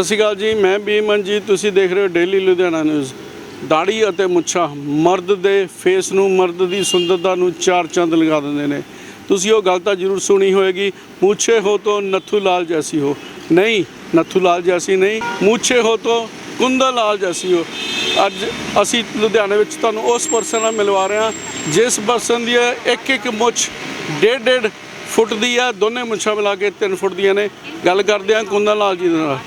ਸਤਿ ਸ਼੍ਰੀ ਅਕਾਲ ਜੀ, ਮੈਂ ਬੀਮਨ ਜੀ, ਤੁਸੀਂ ਦੇਖ ਰਹੇ ਹੋ ਡੇਲੀ ਲੁਧਿਆਣਾ ਨਿਊਜ਼ ਦਾੜੀ ਅਤੇ ਮੁੱਛਾਂ, ਮਰਦ ਦੇ ਫੇਸ ਨੂੰ, ਮਰਦ ਦੀ ਸੁੰਦਰਤਾ ਨੂੰ ਚਾਰ ਚੰਦ ਲਗਾ ਦਿੰਦੇ ਨੇ। ਤੁਸੀਂ ਉਹ ਗੱਲ ਤਾਂ ਜ਼ਰੂਰ ਸੁਣੀ ਹੋਏਗੀ, ਮੂਛੇ ਹੋ ਤੋਂ ਨੱਥੂ ਲਾਲ ਜੈਸੀ ਹੋ। ਨਹੀਂ, ਨੱਥੂ ਲਾਲ ਜੈਸੀ ਨਹੀਂ, ਮੂਛੇ ਹੋ ਤੋਂ ਕੁੰਦਨ ਲਾਲ ਜੈਸੀ ਹੋ। ਅੱਜ ਅਸੀਂ ਲੁਧਿਆਣੇ ਵਿੱਚ ਤੁਹਾਨੂੰ ਉਸ ਪਰਸਨ ਨਾਲ ਮਿਲਵਾ ਰਹੇ ਹਾਂ, ਜਿਸ ਪਰਸਨ ਦੀ ਇੱਕ ਇੱਕ ਮੁੱਛ ਡੇਢ ਡੇਢ ਫੁੱਟ ਦੀ ਆ। ਦੋਨੇ ਮੁੱਛਾਂ ਮਿਲਾ ਕੇ 3 ਫੁੱਟ ਦੀਆਂ ਨੇ। ਗੱਲ ਕਰਦੇ ਹਾਂ ਕੁੰਦਨ ਲਾਲ ਜੀ ਦੇ ਨਾਲ।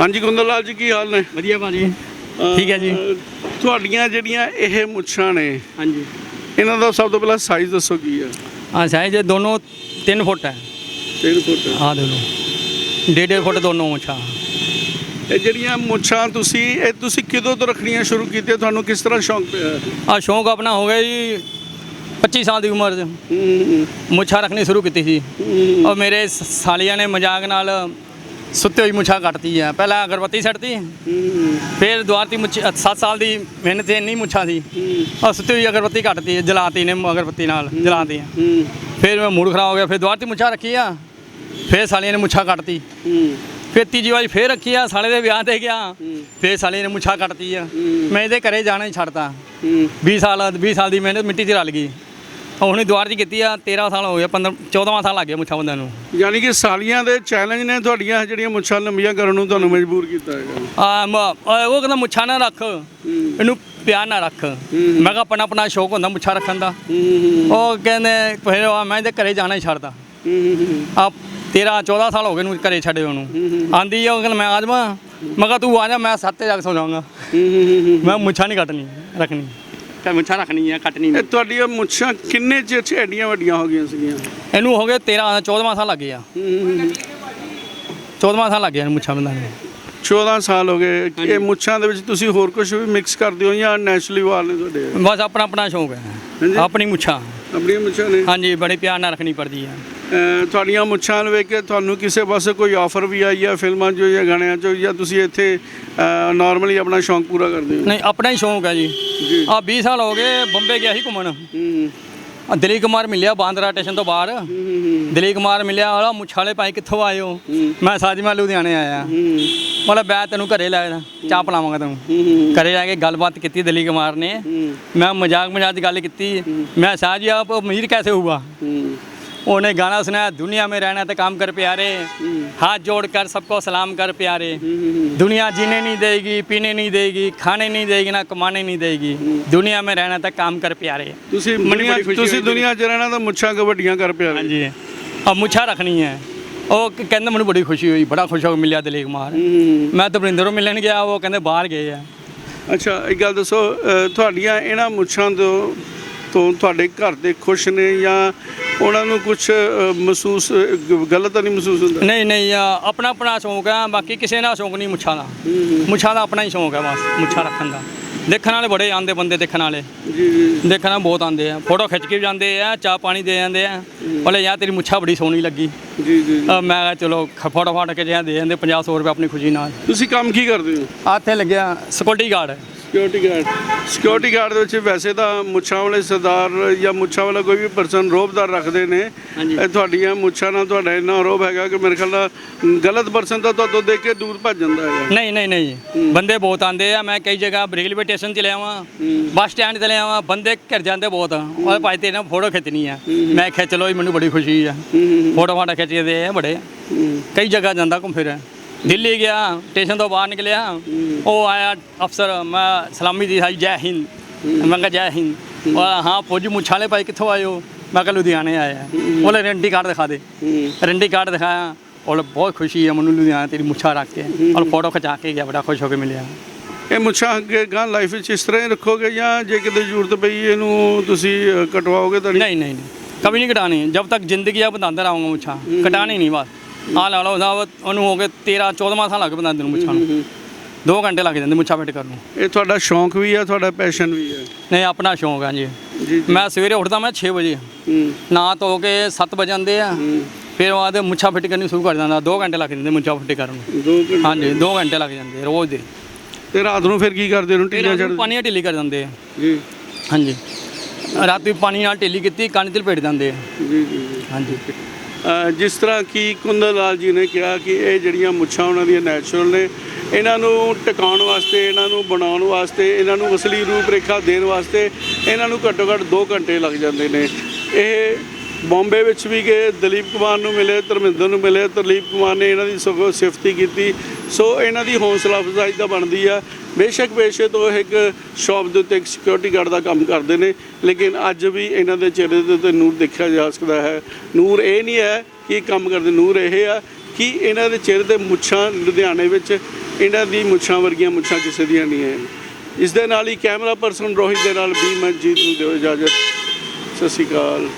ਹਾਂਜੀ ਗੁੰਦਲ ਲਾਲ ਜੀ ਕੀ ਹਾਲ ਨੇ? ਵਧੀਆ ਭਾਜੀ। ਠੀਕ ਹੈ ਜੀ। ਤੁਹਾਡੀਆਂ ਜਿਹੜੀਆਂ ਇਹ ਮੁੱਛਾਂ ਨੇ ਹਾਂਜੀ। ਇਹਨਾਂ ਦਾ ਸਭ ਤੋਂ ਪਹਿਲਾਂ ਸਾਈਜ਼ ਦੱਸੋ ਕੀ ਹੈ? ਹਾਂ ਸਾਈਜ਼ ਇਹ ਦੋਨੋਂ 3 ਫੁੱਟ ਹੈ। 3 ਫੁੱਟ। ਹਾਂ ਦੋਨੋਂ। 1.5 ਫੁੱਟ ਦੋਨੋਂ ਮੁੱਛਾਂ। ਇਹ ਜਿਹੜੀਆਂ ਮੁੱਛਾਂ ਤੁਸੀਂ ਇਹ ਤੁਸੀਂ ਕਿਦੋਂ ਤੋਂ ਰੱਖਣੀਆਂ ਸ਼ੁਰੂ ਕੀਤੀਆਂ? ਤੁਹਾਨੂੰ ਕਿਸ ਤਰ੍ਹਾਂ ਸ਼ੌਂਕ ਪਿਆ? ਆ ਸ਼ੌਂਕ ਆਪਣਾ ਹੋ ਗਿਆ ਜੀ 25 ਸਾਲ ਦੀ ਉਮਰ 'ਚ। ਮੁੱਛਾਂ ਰੱਖਣੀ ਸ਼ੁਰੂ ਕੀਤੀ ਸੀ। ਔਰ ਮੇਰੇ ਸਾਲੀਆਂ ਨੇ ਮਜ਼ਾਕ ਨਾਲ ਸੁੱਤੇ ਹੋਈ ਮੁੱਛਾਂ ਕੱਟਤੀ ਆ। ਪਹਿਲਾਂ ਅਗਰਬੱਤੀ ਹੂੰ ਫਿਰ ਦੁਆਰਤੀ ਮੁੱਛ 7 ਸਾਲ ਦੀ ਮਿਹਨਤ ਤੇ ਇੰਨੀ ਮੁੱਛਾਂ ਸੀ। ਔਰ ਸੁੱਤੀ ਹੋਈ ਅਗਰਬੱਤੀ ਕੱਟਤੀ ਜਲਾਤੀ ਨੇ ਅਗਰਬੱਤੀ ਨਾਲ ਜਲਾਤੀ। ਹੂੰ ਫਿਰ ਮੈਂ ਮੂਡ ਖਰਾਬ ਹੋ ਗਿਆ ਫਿਰ ਦੁਆਰਤੀ ਮੁੱਛਾਂ ਰੱਖੀ ਆ ਫਿਰ ਸਾਲੀਆਂ ਨੇ ਮੁੱਛਾਂ ਕੱਟਤੀ। ਫਿਰ ਤੀਜੀ ਵਾਰੀ ਫੇਰ ਰੱਖੀ ਆ ਸਾਲੇ ਦੇ ਵਿਆਹ ਤੇ ਗਿਆ। ਫੇਰ ਸਾਲੇ ਨੇ ਮੁੱਛਾਂ ਕੱਟਤੀ ਆ ਮੈਂ ਇਹਦੇ ਘਰੇ ਜਾਣਾ ਹੀ ਛੱਡਤਾ। ਹੂੰ। 20 ਸਾਲ 20 ਸਾਲ ਦੀ ਮਿਹਨਤ ਮਿੱਟੀ 'ਚ ਰਲ ਗਈ। ਹੁਣ ਦੁਆਰ ਦੀ ਕੀਤੀ ਆ 13 ਸਾਲ ਹੋ ਗਏ 15 14ਵਾਂ ਸਾਲ ਲੱਗ ਗਿਆ ਮੁੱਛਾਂ ਬੰਦਿਆਂ ਨੂੰ। ਯਾਨੀ ਕਿ ਸਾਲੀਆਂ ਦੇ ਚੈਲੰਜ ਨੇ ਤੁਹਾਡੀਆਂ ਜਿਹੜੀਆਂ ਮੁੱਛਾਂ ਲੰਬੀਆਂ ਕਰਨ ਨੂੰ ਤੁਹਾਨੂੰ ਮਜਬੂਰ ਕੀਤਾ ਹੈਗਾ। ਆ ਮ- ਉਹ ਕਹਿੰਦਾ ਮੁੱਛਾਂ ਨਾ ਰੱਖ ਇਹਨੂੰ ਪਿਆਰ ਨਾ ਰੱਖ। ਮੈਂ ਕਿਹਾ ਆਪਣਾ ਆਪਣਾ ਸ਼ੌਕ ਹੁੰਦਾ ਮੁੱਛਾਂ ਰੱਖਣ ਦਾ। ਉਹ ਕਹਿੰਦੇ ਫਿਰ ਮੈਂ ਇਹਦੇ ਘਰੇ ਜਾਣਾ ਹੀ ਛੱਡਦਾ ਆ 13 14 ਸਾਲ ਹੋ ਗਏ ਨੂੰ ਘਰੇ ਛੱਡੇ ਉਹਨੂੰ। ਆਂਦੀ ਆ ਉਹ ਕਹਿੰਦਾ ਮੈਂ ਆ ਜਾਵਾਂ। ਮੈਂ ਕਿਹਾ ਤੂੰ ਆ ਜਾ ਮੈਂ ਸੱਤ ਤੇ ਜਾ ਕੇ ਸੌ ਜਾਵਾਂਗਾ। ਹੂੰ ਮੈਂ ਮੁੱਛਾਂ ਨਹੀਂ ਕੱਟਣੀ ਰੱਖਣੀ ਤੇ ਮੁੱਛਾਂ ਰੱਖਣੀ ਆ ਕੱਟਣੀ ਇਹ ਨਹੀਂ ਤੁਹਾਡੀਆਂ ਮੁੱਛਾਂ ਕਿੰਨੇ ਚਿਰ ਚ ਐਡੀਆਂ ਵੱਡੀਆਂ ਹੋ ਗਈਆਂ ਸੀਗੀਆਂ? ਇਹਨੂੰ ਹੋ ਗਏ 13 14ਵਾਂ ਸਾਲ ਲੱਗ ਗਿਆ ਹੂੰ 14ਵਾਂ ਸਾਲ ਲੱਗ ਗਿਆ ਇਹਨੂੰ ਮੁੱਛਾਂ ਬੰਦਾ ਨੂੰ। 14 ਸਾਲ ਹੋ ਗਏ। ਇਹ ਮੁੱਛਾਂ ਦੇ ਵਿੱਚ ਤੁਸੀਂ ਹੋਰ ਕੁਝ ਵੀ ਮਿਕਸ ਕਰਦੇ ਹੋ ਜਾਂ ਨੈਚੁਰਲੀ ਵਾਲ ਨੇ ਤੁਹਾਡੇ? ਬਸ ਆਪਣਾ ਆਪਣਾ ਸ਼ੌਂਕ ਹਾਂਜੀ। ਹੈ ਆਪਣੀ ਮੁੱਛਾਂ। ਆਪਣੀਆਂ ਮੁੱਛਾਂ ਨੇ? ਹਾਂਜੀ ਬੜੇ ਪਿਆਰ ਨਾਲ ਰੱਖਣੀ ਪੜਦੀ ਆ। ਤੁਹਾਡੀਆਂ ਮੁੱਛਾਂ ਨੂੰ ਵੇਖ ਕੇ ਤੁਹਾਨੂੰ ਕਿਸੇ ਪਾਸੇ ਕੋਈ ਆਫਰ ਵੀ ਆਈ ਆ ਫਿਲਮਾਂ 'ਚੋਂ ਜਾਂ ਗਾਣਿਆਂ 'ਚੋਂ ਜਾਂ ਤੁਸੀਂ ਇੱਥੇ ਨਾਰਮਲੀ ਆਪਣਾ ਸ਼ੌਂਕ ਪੂਰਾ ਕਰਦੇ ਹੋ? ਨਹੀਂ ਆਪਣਾ ਹੀ ਸ਼ੌਂਕ ਹੈ ਜੀ। ਆ 20 ਸਾਲ ਹੋ ਗਏ ਬੰਬੇ ਗਿਆ ਸੀ ਘੁੰਮਣ। ਦਿਲੀਪ ਕੁਮਾਰ ਮਿਲਿਆ ਬਾਂਦਰਾ ਸਟੇਸ਼ਨ ਤੋਂ ਬਾਹਰ। ਦਿਲੀਪ ਕੁਮਾਰ ਮਿਲਿਆ ਵਾਲਾ ਮੁੱਛਾਲੇ ਭਾਈ ਕਿੱਥੋਂ ਆਏ ਹੋ? ਮੈਂ ਸਾਜੀ ਲੁਧਿਆਣੇ ਆਇਆ ਮਤਲਬ ਮੈਂ ਤੈਨੂੰ ਘਰੇ ਲੈ ਚਾਹ ਪਲਾਵਾਂਗਾ ਤੈਨੂੰ। ਘਰੇ ਜਾ ਕੇ ਗੱਲਬਾਤ ਕੀਤੀ ਦਿਲੀਪ ਕੁਮਾਰ ਨੇ। ਮੈਂ ਮਜ਼ਾਕ ਮਜ਼ਾਕ ਗੱਲ ਕੀਤੀ। ਮੈਂ ਸਾਜੀ ਆਪ ਮੀਰ ਕੈਸੇ ਹੁਆ उन्हें गाना सुनाया दुनिया में रहना तो काम कर प्यारे हाथ जोड़ कर सबको सलाम कर प्यारे दुनिया जीने नहीं देगी पीने नहीं देगी खाने नहीं देगी ना कमाने नहीं देगी दुनिया में रहना तो काम कर प्यारे ਤੁਸੀਂ ਮੈਨੂੰ ਦੁਨੀਆ ਬੜੀ ਖੁਸ਼ੀ ਤੁਸੀਂ ਹੋਈ ਦੁਨੀਆ 'ਚ ਰਹਿਣਾ ਤਾਂ ਮੁੱਛਾਂ ਕਬੱਡੀਆਂ ਕਰ ਪਿਆ ਹਾਂਜੀ अब मुछा रखनी है ਉਹ ਕਹਿੰਦੇ ਮੈਨੂੰ ਬੜੀ ਖੁਸ਼ੀ ਹੋਈ ਬੜਾ ਖੁਸ਼ ਹੋ ਕੇ ਮਿਲਿਆ ਦਲੀਪ ਕੁਮਾਰ ਹੂੰ ਮੈਂ ਤਪਰਿੰਦਰ ਨੂੰ ਮਿਲਣ ਗਿਆ ਉਹ ਕਹਿੰਦੇ ਬਾਹਰ ਗਏ ਆ ਅੱਛਾ ਇੱਕ ਗੱਲ ਦੱਸੋ ਅਹ ਤੁਹਾਡੀਆਂ ਇਹਨਾਂ ਮੁੱਛਾਂ ਤੋਂ ਤੋਂ ਤੁਹਾਡੇ ਘਰ ਦੇ ਖੁਸ਼ ਨੇ ਜਾਂ ਉਹਨਾਂ ਨੂੰ ਕੁਝ ਮਹਿਸੂਸ ਗਲਤ ਨਹੀਂ ਮਹਿਸੂਸ ਹੁੰਦਾ? ਨਹੀਂ ਨਹੀਂ ਆ, ਆਪਣਾ ਆਪਣਾ ਸ਼ੌਂਕ ਹੈ ਬਾਕੀ ਕਿਸੇ ਦਾ ਸ਼ੌਂਕ ਨਹੀਂ ਮੁੱਛਾਂ ਦਾ। ਮੁੱਛਾਂ ਦਾ ਆਪਣਾ ਹੀ ਸ਼ੌਂਕ ਹੈ ਬਸ ਮੁੱਛਾਂ ਰੱਖਣ ਦਾ। ਦੇਖਣ ਵਾਲੇ ਬੜੇ ਆਂਦੇ ਬੰਦੇ ਦੇਖਣ ਵਾਲੇ। ਜੀ ਦੇਖਣਾ ਬਹੁਤ ਆਉਂਦੇ ਆ। ਫੋਟੋ ਖਿੱਚ ਕੇ ਜਾਂਦੇ ਆ ਚਾਹ ਪਾਣੀ ਦੇ ਜਾਂਦੇ ਆ। ਬੋਲੇ ਯਾਰ ਤੇਰੀ ਮੁੱਛਾਂ ਬੜੀ ਸੋਹਣੀ ਲੱਗੀ। ਜੀ ਜੀ ਮੈਂ ਕਿਹਾ ਚਲੋ ਫੋਟੋ ਫਾਟ ਕੇ ਜਿਹਾ ਦੇ ਜਾਂਦੇ 50 100 ਰੁਪਏ ਆਪਣੀ ਖੁਸ਼ੀ ਨਾਲ। ਤੁਸੀਂ ਕੰਮ ਕੀ ਕਰਦੇ ਹੋ? ਆਹ ਇੱਥੇ ਲੱਗਿਆ security guard security guard security guard ਦੇ ਵਿੱਚ ਵੈਸੇ ਤਾਂ ਮੁੱਛਾਂ ਵਾਲੇ ਸਰਦਾਰ ਜਾਂ ਮੁੱਛਾਂ ਵਾਲਾ ਕੋਈ ਵੀ ਪਰਸਨ ਰੋਬਦਾਰ ਰੱਖਦੇ ਨੇ। ਇਹ ਤੁਹਾਡੀਆਂ ਮੁੱਛਾਂ ਨਾਲ ਤੁਹਾਡਾ ਇੰਨਾ ਰੋਬ ਹੈਗਾ ਕਿ ਮੇਰੇ ਖਿਆਲ ਨਾਲ ਗਲਤ ਪਰਸਨ ਤਾਂ ਤੁਹਾਨੂੰ ਦੇਖ ਕੇ ਦੂਰ ਭੱਜ ਜਾਂਦਾ ਹੈਗਾ। ਨਹੀਂ ਨਹੀਂ ਨਹੀਂ। ਬੰਦੇ ਬਹੁਤ ਆਉਂਦੇ ਆ। ਮੈਂ ਕਈ ਜਗ੍ਹਾ ਰੇਲਵੇ ਸਟੇਸ਼ਨ ਤੇ ਲਿਆਵਾਂ ਬੱਸ ਸਟੈਂਡ ਤੇ ਲਿਆਵਾਂ ਬੰਦੇ ਘਰ ਜਾਂਦੇ ਬਹੁਤ। ਉਹ ਭਾਈ ਤੇ ਨਾ ਫੋਟੋ ਖਿੱਚਣੀ ਆ। ਮੈਂ ਚਲੋ ਜੀ ਮੈਨੂੰ ਬੜੀ ਖੁਸ਼ੀ ਆ। ਫੋਟੋ ਫਾਟੋ ਖਿੱਚਦੇ ਆ ਬੜੇ। ਕਈ ਜਗ੍ਹਾ ਜਾਂਦਾ ਘੁੰਮ ਫਿਰ। ਦਿੱਲੀ ਗਿਆ ਸਟੇਸ਼ਨ ਤੋਂ ਬਾਹਰ ਨਿਕਲਿਆ। ਉਹ ਆਇਆ ਅਫਸਰ ਮੈਂ ਸਲਾਮੀ ਦੀ ਸਾਈ ਜੈ ਹਿੰਦ। ਮੈਂ ਕਿਹਾ ਜੈ ਹਿੰਦ। ਉਹ ਹਾਂ ਫੌਜੀ ਮੁਛਾਲੇ ਭਾਈ ਕਿੱਥੋਂ ਆਇਓ ਮੈਂ ਕਿਹਾ ਲੁਧਿਆਣੇ ਆਇਆ ਉਹਲੇ ਰੈਂਟੀ ਕਾਰਡ ਦਿਖਾ ਦੇ। ਰੈਂਟੀ ਕਾਰਡ ਦਿਖਾਇਆ। ਔਰ ਬਹੁਤ ਖੁਸ਼ੀ ਹੈ ਮੈਨੂੰ ਲੁਧਿਆਣੇ ਤੇਰੀ ਮੁੱਛਾਂ ਰੱਖ ਕੇ। ਔਰ ਫੋਟੋ ਖਿਚਾ ਕੇ ਗਿਆ ਬੜਾ ਖੁਸ਼ ਹੋ ਕੇ ਮਿਲਿਆ। ਇਹ ਮੁੱਛਾਂ ਅੱਗੇ ਗਾਂ ਲਾਈਫ ਵਿੱਚ ਇਸ ਤਰ੍ਹਾਂ ਹੀ ਰੱਖੋਗੇ ਜਾਂ ਜੇ ਕਿਤੇ ਜ਼ਰੂਰਤ ਪਈ ਇਹਨੂੰ ਤੁਸੀਂ ਕਟਵਾਓਗੇ ਤਾਂ ਨਹੀਂ? ਨਹੀਂ ਨਹੀਂ ਕभी ਨਹੀਂ ਕਟਾਣੀ ਜਦ ਤੱਕ ਜ਼ਿੰਦਗੀ ਆ ਬੰਦਾਂਦਾ ਆਉਂਗਾ ਮੁੱਛਾਂ। ਕਟਾਣੀ ਨਹੀਂ ਬਸ। ਆ ਲਾ ਲਓ ਸਾਹਿਬ ਉਹਨੂੰ ਹੋ ਗਏ 13 14 ਸਾਲ ਲੱਗ ਬੰਦਾ ਨੂੰ ਮੁੱਛਾਂ ਨੂੰ। 2 ਘੰਟੇ ਲੱਗ ਜਾਂਦੇ ਮੁੱਛਾਂ ਫਿੱਟ ਕਰਨ ਨੂੰ। ਇਹ ਤੁਹਾਡਾ ਸ਼ੌਂਕ ਵੀ ਹੈ ਤੁਹਾਡਾ ਪੈਸ਼ਨ ਵੀ ਹੈ? ਨਹੀਂ ਆਪਣਾ ਸ਼ੌਂਕ ਆ ਜੀ। ਮੈਂ ਸਵੇਰੇ ਉੱਠਦਾ ਮੈਂ 6 ਵਜੇ। ਨਾ ਧੋ ਕੇ 7 ਵਜੇ ਆਂਦੇ ਆ ਫਿਰ ਉਹ ਆਦੇ ਮੁੱਛਾਂ ਫਿੱਟ ਕਰਨੀ ਸ਼ੁਰੂ ਕਰ ਜਾਂਦਾ ਦੋ ਘੰਟੇ ਲੱਗ ਜਾਂਦੇ ਮੁੱਛਾਂ ਫਿੱਟ ਕਰਨ ਨੂੰ। ਹਾਂਜੀ 2 ਘੰਟੇ ਲੱਗ ਜਾਂਦੇ ਰੋਜ਼ ਦੇ। ਤੇ ਰਾਤ ਨੂੰ ਫਿਰ ਕੀ ਕਰਦੇ ਹੋ ਢਿੱਲੀਆਂ ਚੜ ਪਾਣੀ ਨਾਲ ਢਿੱਲੀ ਕਰ ਜਾਂਦੇ ਆ। ਜੀ। ਹਾਂਜੀ। ਰਾਤੀ ਪਾਣੀ ਨਾਲ ਢਿੱਲੀ ਕੀਤੀ ਕੰਨ ਤੇ ਲਪੇਟ ਜਾਂਦੇ ਆ। ਜੀ ਜੀ। ਹਾਂਜੀ। ਜਿਸ ਤਰ੍ਹਾਂ ਕਿ ਕੁੰਦਨ ਲਾਲ ਜੀ ਨੇ ਕਿਹਾ ਕਿ ਇਹ ਜਿਹੜੀਆਂ ਮੁੱਛਾਂ ਉਹਨਾਂ ਦੀਆਂ ਨੈਚੁਰਲ ਨੇ, ਇਹਨਾਂ ਨੂੰ ਟਿਕਾਉਣ ਵਾਸਤੇ, ਇਹਨਾਂ ਨੂੰ ਬਣਾਉਣ ਵਾਸਤੇ, ਇਹਨਾਂ ਨੂੰ ਅਸਲੀ ਰੂਪ ਰੇਖਾ ਦੇਣ ਵਾਸਤੇ ਇਹਨਾਂ ਨੂੰ ਘੱਟੋ ਘੱਟ 2 ਘੰਟੇ ਲੱਗ ਜਾਂਦੇ ਨੇ। ਇਹ ਬੰਬੇ ਵਿੱਚ ਵੀ ਗਏ, ਦਲੀਪ ਕੁਮਾਰ ਨੂੰ ਮਿਲੇ, ਧਰਮਿੰਦਰ ਨੂੰ ਮਿਲੇ, ਦਲੀਪ ਕੁਮਾਰ ਨੇ ਇਹਨਾਂ ਦੀ ਸਗੋਂ ਸਿਫਤੀ ਕੀਤੀ। ਸੋ ਇਹਨਾਂ ਦੀ ਹੌਸਲਾ ਅਫਜ਼ਾਈ ਤਾਂ ਬਣਦੀ ਆ। ਬੇਸ਼ੱਕ ਪੇਸ਼ੇ ਤੋਂ ਇਹ ਇੱਕ ਸ਼ਾਪ ਦੇ ਉੱਤੇ ਇੱਕ ਸਿਕਿਉਰਿਟੀ ਗਾਰਡ ਦਾ ਕੰਮ ਕਰਦੇ ਨੇ, ਲੇਕਿਨ ਅੱਜ ਵੀ ਇਹਨਾਂ ਦੇ ਚਿਹਰੇ ਦੇ ਉੱਤੇ ਨੂਰ ਦੇਖਿਆ ਜਾ ਸਕਦਾ ਹੈ। ਨੂਰ ਇਹ ਨਹੀਂ ਹੈ ਕਿ ਕੰਮ ਕਰਦੇ, ਨੂਰ ਇਹ ਆ ਕਿ ਇਹਨਾਂ ਦੇ ਚਿਹਰੇ ਤੇ ਮੁੱਛਾਂ ਲੁਧਿਆਣੇ ਵਿੱਚ ਇਹਨਾਂ ਦੀ ਮੁੱਛਾਂ ਵਰਗੀਆਂ ਮੁੱਛਾਂ ਕਿਸੇ ਦੀਆਂ ਨਹੀਂ ਹੈ। ਇਸ ਦੇ ਨਾਲ ਹੀ ਕੈਮਰਾ ਪਰਸਨ ਰੋਹਿਤ ਦੇ ਨਾਲ ਵੀ ਮਨਜੀਤ ਨੂੰ ਦਿਓ ਇਜਾਜ਼ਤ। ਸਤਿ ਸ਼੍ਰੀ ਅਕਾਲ।